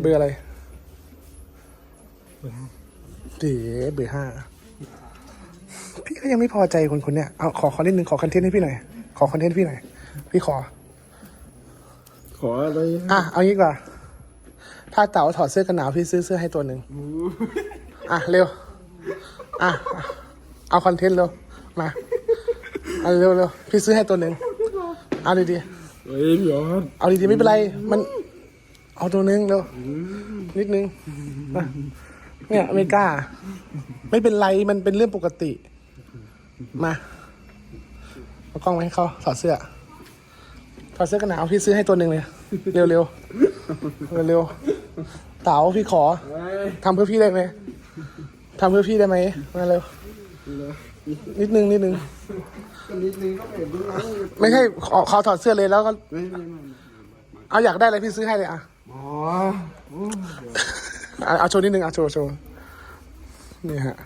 เบอร์อะไรเดี๋ยวเบอร์ห้าพี่ก็ยังไม่พอใจคนคนเนี้ยเอาขอขอนิดนึงขอคอนเทนต์ให้พี่หน่อย ขอคอนเทนต์พี่หน่อย พี่ขอ ขออะไรอะเอางี้ดีกว่า ถ้าเต๋าถอดเสื้อกันหนาวพี่ซื้อเสื้อให้ตัวหนึ่งอะเร็ว อะอะเอาคอนเทนต์เร็ว มาเอาเร็วเร็วพี่ซื้อให้ตัวหนึ่งเอาดีเฮ้ยพี่ออสๆเอาดีๆไม่เป็นไร มัน เอาตัวหนึ่งเร็วนิดนึงอะเนี่ยไม่กล้า ไม่เป็นไรมันเป็นเรื่องปกติ มาเอากล้องมาให้เขาถอดเสื้อถอดเสื้อกันหนาวพี่ซื้อให้ตัวหนึ่งเลย เร็วๆเร็วเร็วๆเต๋าพี่ขอเฮ้ยทำเพื่อพี่ได้ไหมทำเพื่อพี่ได้ไหมมาเร็วนิดนึงนิดนึงก็นิดนึงก็เห็นดูนะไม่ใช่ขอขอถอดเสื้อเลยแล้วก็ ไม่ไม่ไม่ เอาอยากได้อะไรพี่ซื้อให้เลยอะ อ๋อโอ้เอาเอาโชว์นิดนึงอะโชว์โชว์นี่ฮะ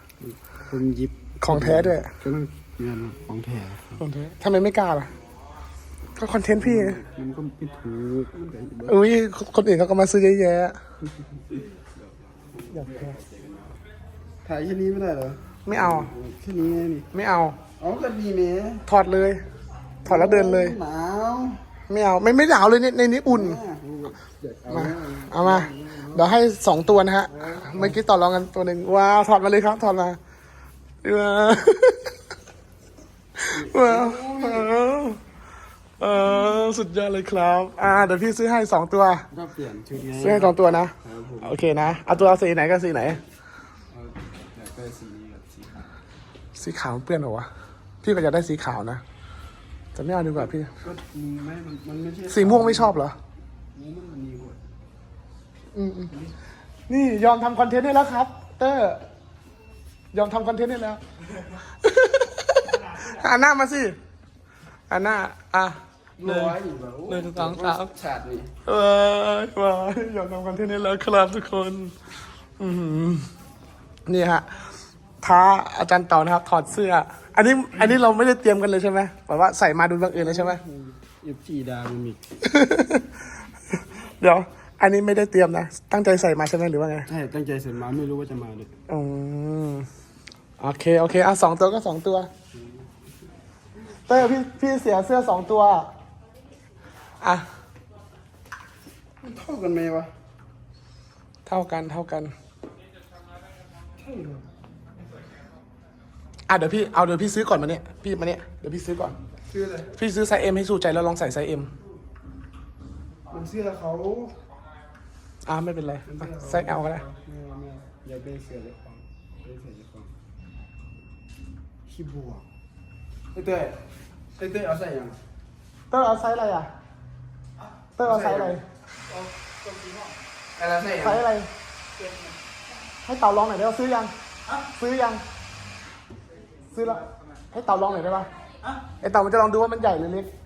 คนยิบของแท้ด้วย ก็ต้องเงินของแท้ของแท้ทำไมไม่กล้าล่ะ ก็คอนเทนต์พี่ มันก็ไม่ถูกมันก็อุ้ยคนอื่นเขาก็มาซื้อเยอะแยะอยากแพ้ถ่ายแค่นี้ไม่ได้เหรอไม่เอา แค่นี้ไงนี่ไม่เอาอ๋อก็ดีแหม่ถอดเลย ถอดแล้วเดินเลย หนาวไม่เอา ไม่ไม่หนาวเลยในในนี้อุ่นอะอยากเอา มานะเอามาเดี๋ยวให้สองตัวนะฮะ เมื่อกี้ต่อรองกันตัวหนึ่งว้าวถอดมาเลยครับถอดมาว้าวว้าวเออสุดยอดเลยครับ อ่าเดี๋ยวพี่ซื้อให้สองตัวก็เปลี่ยนชุดไงซื้อให้สองตัวนะครับผมโอเคนะเอาตัวสีไหนก็สีไหนเอาอยากได้สีนี้กับสีขาวสีขาวมันเปื้อนเหรอวะพี่ก็อยากได้สีขาวนะแต่ไม่เอาดีกว่าพี่ก็มีไหมมันมันไม่ใช่สีม่วงไม่ชอบเหรอ ม่วงมันมีหมดอืมอืมนี่ยอมทำคอนเทนต์ให้แล้วครับ เตอร์ ยอมทำคอนเทนต์ให้แล้วอ่าหน้ามาสิอ่าหน้า อะหนึ่ง ร้อยอยู่แบบหนึ่งสองสาม ฉาดนี่เออว้ายยอมทำคอนเทนต์ให้แล้วครับทุกคน อือหือนี่ฮะ ท้าอาจารย์เต่านะครับ ถอดเสื้อ อันนี้ อันนี้เราไม่ได้เตรียมกันเลยใช่ไหมแบบว่าใส่มาดูบังเอิญเลยใช่ไหม เอฟจีดามิมิก เดี๋ยว อันนี้ไม่ได้เตรียมนะ ตั้งใจใส่มาใช่ไหมหรือว่าไง ใช่ตั้งใจเสร็จมาไม่รู้ว่าจะมาเลยอืมโอเค โอเค อะสองตัวก็สองตัว เต้ยพี่พี่เสียเสื้อสองตัว อะ มันเท่ากันไหมวะเท่ากันเท่ากัน ใช่เหรออะเดี๋ยวพี่เอาเดี๋ยวพี่ซื้อก่อนมาเนี่ยพี่มาเนี่ยเดี๋ยวพี่ซื้อก่อนเสื้ออะไรพี่ซื้อไซส์เอ็มให้สู้ใจแล้วลองใส่ไซส์เอ็มมัน เสื้อเขาอะไม่เป็นไรอะไซส์เอลก็ได้ไม่เอาไม่เอาอยากได้เสื้อเล็กของได้เสื้อเล็กของขี้บวกไอ้เต้ยไอ้เต้ยเอาใส่ยังเต้ยเอาไซส์อะไรอะเต้ยเอาไซส์อะไรอะไรใส่ยัไซส์อะไร ให้เต่าลองหน่อยได้ป่ะซื้อยังซื้อยัง ซื้อแล้วให้เต่าลองหน่อยได้ป่ะไอเต่ามันจะลองดูว่ามันใหญ่หรือเล็กจะ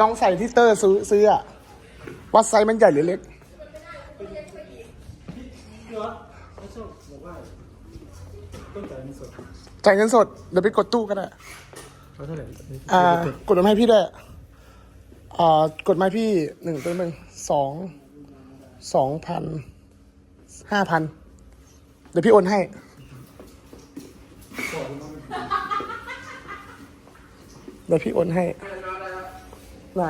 ลองใส่ที่เตอร์ซื้อซื้ออะว่าไซส์มันใหญ่หรือเล็กจ่ายเงินสดเดี๋ยวไปกดตู้ก็ได้ เขาเท่าไหร่อ่ากดมาให้พี่ด้วยอ่ากดมาให้พี่หนึ่งเป็นหนึ่งสองสองพันห้าพันเดี๋ยวพี่โอนให้ เดี๋ยวพี่โอนให้ ไหน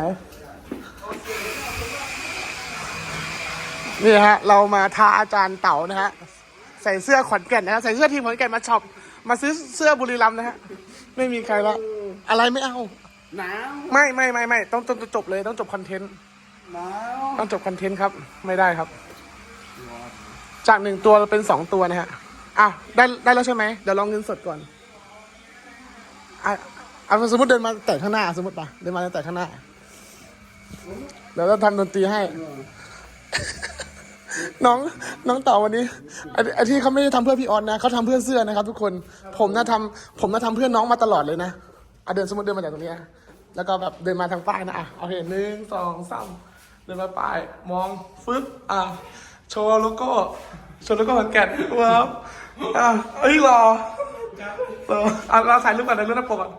นี่ฮะ เรามาท้าอาจารย์เต๋านะฮะ ใส่เสื้อขอนแก่นนะฮะ ใส่เสื้อทีมขอนแก่นมาช็อป มาซื้อเสื้อบุรีรัมย์นะฮะ ไม่มีใครละอะไรไม่เอา หนาวไม่ไม่ไม่ไม่ต้องต้องต้องจบเลยต้องจบคอนเทนต์ หนาวต้องจบคอนเทนต์ครับ ไม่ได้ครับ จากหนึ่งตัวเป็นสองตัวนะฮะอะได้ได้แล้วใช่ไหมเดี๋ยวลองเงินสดก่อนอะเอาสมมติเดินมาแต่ข้างหน้าสมมติป่ะเดินมาแต่ข้างหน้า เดี๋ยวเราทำดนตรีให้ น้องน้องเต่าวันนี้ไอ้ไอ้ที่เขาไม่ได้ทำเพื่อพี่ออนนะเขาทำเพื่อเสื้อนะครับ ทุกคน ผมน่าทำผมน่าทำเพื่อน้องมาตลอดเลยนะอะเดินสมมติเดินมาจากตรงนี้แล้วก็แบบเดินมาทางป้ายนะอะโอเคหนึ่งสองสามเดินมาป้ายมองฟึ๊บอะโชว์โลโก้โชว์โลโก้ขอนแก่นว้าวอะเอ้ยรอรออะเราถ่ายรูปก่อนถ่ายรูปหน้าปกก่อน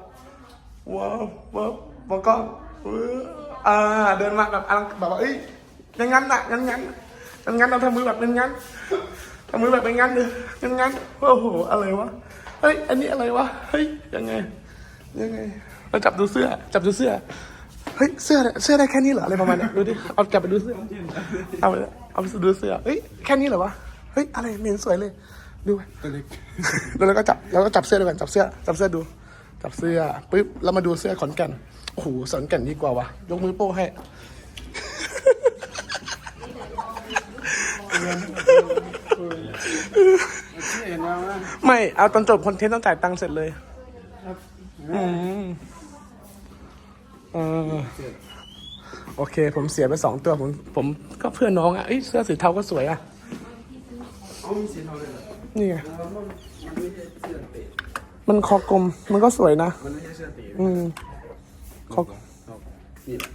ว้าวว้าวมองกล้องว้า วอ่าเดินมาแบบอลังแบบว่าเอ้ยงั้นงั้นน่ะงั้นงั้นเป็นงั้นเราทำมือแบบเป็นงั้นทำมือแบบเป็นงั้นเลยเป็นงั้นโอ้โหอะไรวะเฮ้ยอันนี้อะไรวะเฮ้ยยังไง ยังไงเราจับดูเสื้อ จับดูเสื้อเฮ้ยเสื้อเนี่ยเสื้อได้แค่นี้เหรออะไรประมาณเนี้ยดูดิเอาจับไปดูเสื้อเอาไปเอาไปดูเสื้อเฮ้ยแค่นี้เหรอวะเฮ้ยอะไรเหม็นสวยเลยดูตัวเล็กแล้วเราก็จับแล้วก็จับเสื้อด้วยกันจับเสื้อจับเสื้อดู จับเสื้อปุ๊บเรามาดูเสื้อขอนแก่นโอ้โหขอนแก่นดีกว่าวะยกมือโป้ให้ไม่เอาตอนจบคอนเทนต์ต้องจ่ายตังค์เสร็จเลยอืมเออโอเค ผมเสียไปสองตัวผมผมก็เพื่อนน้องอะเสื้อสีเทาก็สวยอะนี่ไง มันมันไม่ใช่เสื้อเตะมันคอกลม มันก็สวยนะ มันไม่ใช่เสื้อเตะอืมคอครับนี่แหละ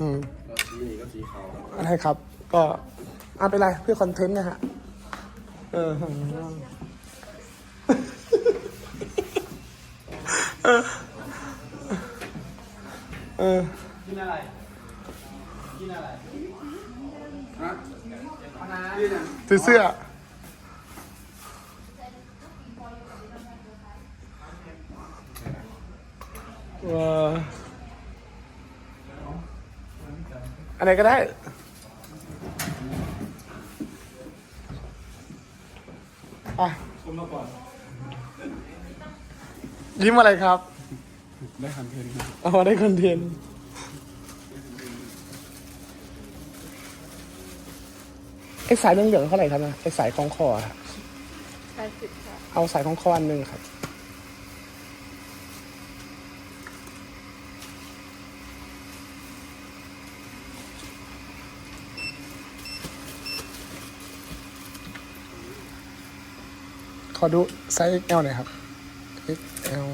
อืมแล้วสีนี้ก็สีขาวอะไรครับ ก็เอาไปนไรเพื่อคอนเทนต์นะฮะ เออเออ เออ กินอะไร กินอะไรฮะนี่นะซื้อเสื้อ อะไรก็ได้ อะผมมาก่อนยิ้มอะไรครับ ได้คอนเทนต์เอามาได้คอนเทนต์ไอ้สายเหลืองๆเท่าไหร่ครับนะไอ้สายคล้องคออะแปดสิบค่ะเอาสายคล้องคออันหนึ่งครับ อดูไซส์ XL หน่อยครับ XL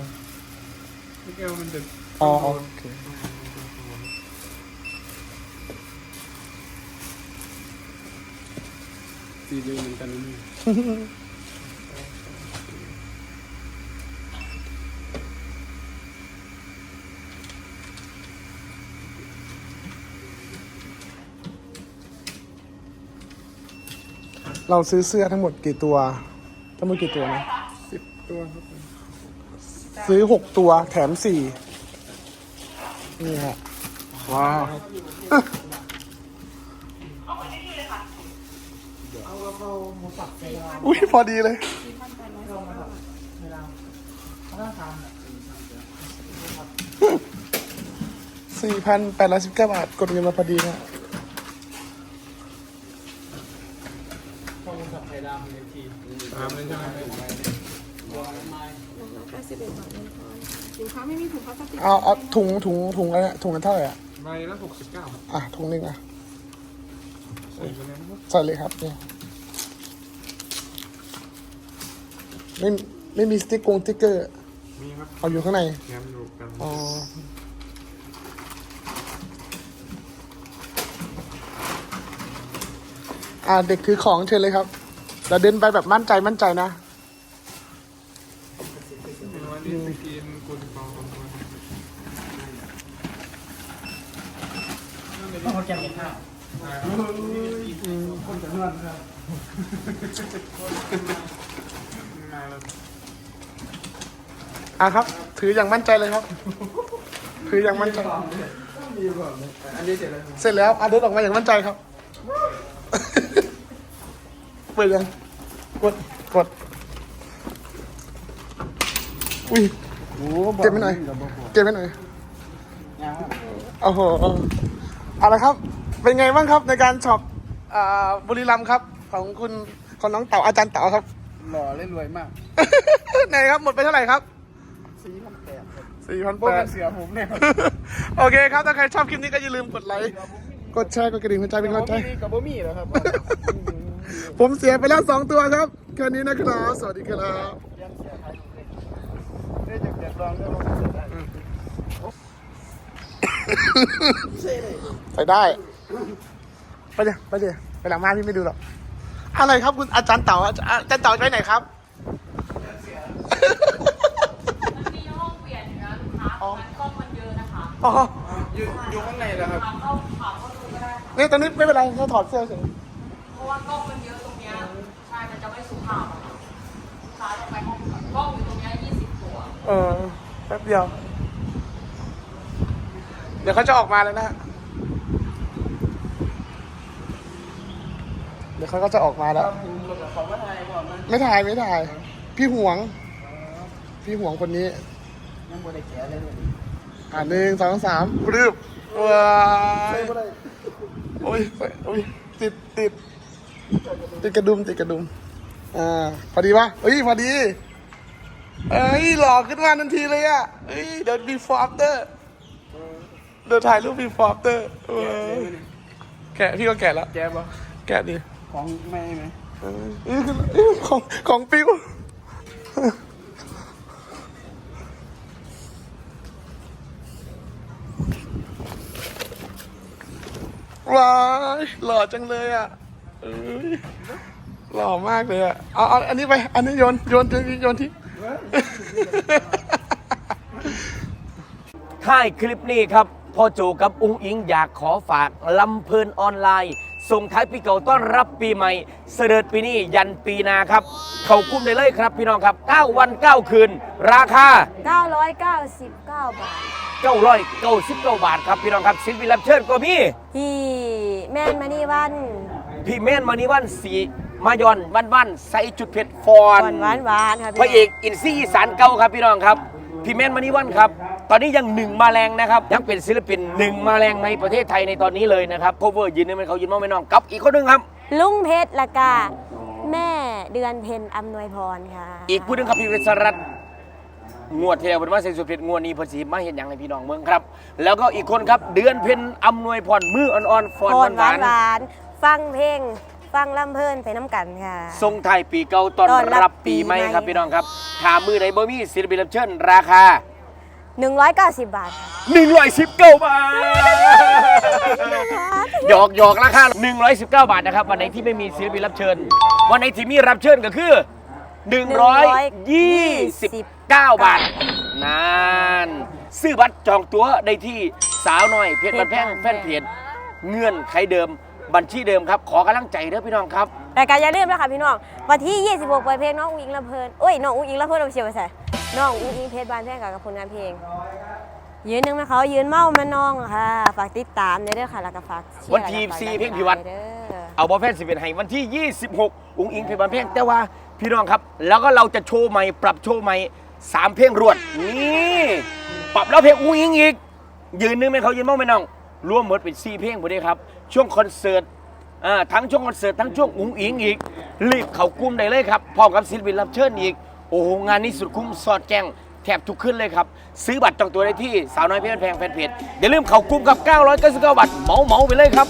พี่แก้วมันจะอ๋อโอเค สีเดียวเหมือนกันนี่เราซื้อเสื้อทั้งหมดกี่ตัว ทั้งหมดกี่ตัวนะสิบตัวครับซื้อหกตัวแถมสี่นี่ฮะว้าวอุ้ยพอดีเลยสี่พันแปดร้อยสิบเก้าบาท กดเงินมาพอดีนะ ตามเลยใช่ไหมแปดสิบเอ็ดบาทเองค่ะสินค้าไม่มีถุงพลาสติกเอาเอาถุงถุงถุงอะไรถุงกันเท่าไหร่อะใบละหกสิบเก้าอะถุงหนึงอะใส่ไปเลยนะครับใส่เลยครับเนี่ยไม่ไม่มีสติ๊กกงสติ๊กเกอร์ มีครับเอาอยู่ข้างในแถมอยู่กันอ๋อ อ่าเด็กถือของเชิญเลยครับ เราเดินไปแบบมั่นใจมั่นใจนะวันนี้ไปกินกุนเปาของมันมาแล้วอะครับ ถืออย่างมั่นใจเลยครับ ถืออย่างมั่นใจมีก่อนเลยอันนี้เสร็จแล้วเสร็จแล้วอะเดินออกมาอย่างมั่นใจครับ เปิดยังกดกดอุ้ยโอ้เก็บไว้หน่อยเก็บไว้หน่อยโอ้โหเอาละครับ เป็นไงบ้างครับในการช็อปอ่าบุรีรัมย์ครับ ของคุณของน้องเต๋าอาจารย์เต๋าครับ หล่อเล่นรวยมากไหนครับหมดไปเท่าไหร่ครับสี่พันแปดครับสี่พันพวแปกกัดนเสือผมเนี่ยโอเคครับ ถ้าใครชอบคลิปนี้ก็อย่าลืมกดไลค์กดแชร์กดกระดิ่งหัวใจเป็นกำลังใจกับบ่มีเหรอครับ ผมเสียไปแล้วสองตัวครับแค่นี้นะครับ สวัสดีครับได้จากเดือดร้อนได้ลงเสียได้ไปได้ไปเดี๋ยวไปเดี๋ยวไปหลังมาพี่ไม่ดูหรอกอะไรครับคุณอาจารย์เต๋าอาจารย์อาจารย์เต๋าไปไหนครับมันมีห้องเปลี่ยนอยู่นะลูกค้าตรงนั้นกล้องมันเยอะนะคะอ๋ออยู่อยู่ข้างในแล้วครับถามเข้าถามเข้าดูก็ได้นี่ตอนนี้ไม่เป็นไรแค่ถอดเสื้อเฉย ราะว่ากล้องมันเยอะตรงเนี้ยใช่มันจะไม่สุภาพอะลูกค้าต้องไปห้องก่อนกล้องอยู่ตรงเนี้ย20ตัว เออแป๊บเดียว เดี๋ยวเขาจะออกมาแล้วนะฮะเดี๋ยวเขาก็จะออกมาแล้วผมกับเขาว่าไทยบอกมันไม่ถ่ายไม่ถ่าย พี่หวง พี่หวงคนนี้ ยังบ่ได้แก่เลยเลยอ่าหนึ่งสองสามปรึบว้ายโอ้ยโอ้ยติดติด ติดกระดุมติดกระดุม อ่า พอดีปะเฮ้ย พอดี เอ้ย หล่อขึ้นมาทันทีเลยอะเฮ้ย เดี๋ยว before after เดี๋ยวถ่ายรูป before after เออแกะพี่ก็แกะแล้ว แก่บ่แกะดิ ของแม่ไหมเออเอ้ยเอ้ยของของปิวว้ายหล่อจังเลยอะเอ้ย หล่อมากเลยอะเอาเอาอันนี้ไป อันนี้โยนโยนโยนโยนที่ท้ายคลิปนี้ครับพ่อโจกับอุ้งอิงอยากขอฝากลำเพลินออนไลน์ ส่งท้ายปีเก่าต้อนรับปีใหม่ เสด็จปีนี้ยันปีหนาครับ เข้ากุ้มได้เลยครับพี่น้องครับ 9 วัน 9 คืน ราคา 999 บาท 999บาทครับพี่น้องครับศิลปินรับเชิญก็มีที่แม่นมานี่วัน พี่เมนมานิวันสีมายอนวันวันใส่จุดเผ็ดฟอนก่อนหวานหวานๆค่ะพระเอกอินซี่อีสานเก่าครับพี่น้องครับพี่แมนมานิวันครับ ตอนนี้ยังหนึ่งมาแรงนะครับยังเป็นศิลปินหนึ่งมาแรงในประเทศไทยในตอนนี้เลยนะครับโคเวอร์ยืนนึงเป็นเขายืนมองไม่น้องกับอีกคนหนึงครับ ลุงเพชรละกาแม่เดือนเพ็ญอำนวยพรค่ะอีกผู้หนึงครับพี่เวสรัตน์งวดที่แล้วเป็นว่าเซนสุดเพชรงวดนี้เพอสีมาเห็นอย่างให้พี่น้องเมืองครับ แล้วก็อีกคนครับเดือนเพ็ญอำนวยพรมืออ่อนๆฟอนพรหวานหหวานวานๆ ฟังเพลง ฟังลำเพลินไปน้ำกันค่ะๆทรงไทายปีเก่าต้อนต้อนรัรับบปีปีใหม่ใหม่ ครับพี่น้องครับถามมือไหนบ่มีศิลปินรับเชิญราคา 190 บาทค่ะ119 บาทหยอกหยอกราคา 119 บาทนะครับ วันไหนที่ไม่มีศิลปินรับเชิญ วันไหนที่มีรับเชิญก็คือ 129 บาทนานซื้อบัตรจองตั๋วได้ที่สาวน้อยเพจบันแพงแฟนเพจเงื่อนไขเดิม บัญชีเดิมครับ ขอกำลังใจเด้อพี่น้องครับ แต่การอย่าลืมนะคะพี่น้องวันที่ 26ปล่อยเพลงน้องอุ้งอิงลำเพลินเอ้ยน้องอุ้งอิงลำเพลินเอาเชียวไปใส่น้องอุ้งอิงเพชรบานแพงกับผลงานเพลง ยืนหนึ่งมาเขายืนเมามาน้องค่ะฝากติดตามในเด้อค่ะแล้วก็ฝากเชียร์วันที่แล้วก็ฝากสี่ดัเพลงพิวัตรเด้อ เอาบอลแพนสิบเอ็ดให้วันที่ 26 อุ้งอิงเพลงบันเพลงแต่ว่าพี่น้องครับ แล้วก็เราจะโชว์ใหม่ ปรับโชว์ใหม่สามเพลงรวด นี่ปรับแล้วเพลงอุ้งอิงอีก ยืนนึงไหมเขายืนมองไหมน้องรวมหมดเป็นสี่เพลงหมดเลยครับ ช่วงคอนเสิร์ตอ่าทั้งช่วงคอนเสิร์ตทั้งช่วงอุ้งอิงอีก รีบเขากลุ้มได้เลยครับพร้อมกับศิลปินรับเชิญอีก โอ้โหงานนี้สุดคุ้มสอดแจ้งแทบทุกขึ้นเลยครับ ซื้อบัตรจองตัวได้ที่สาวน้อยเพชรแพงแฟนเพจอย่าลืมเขากลุ้มกับ 999บาทเหมาเหมาไปเลยครับ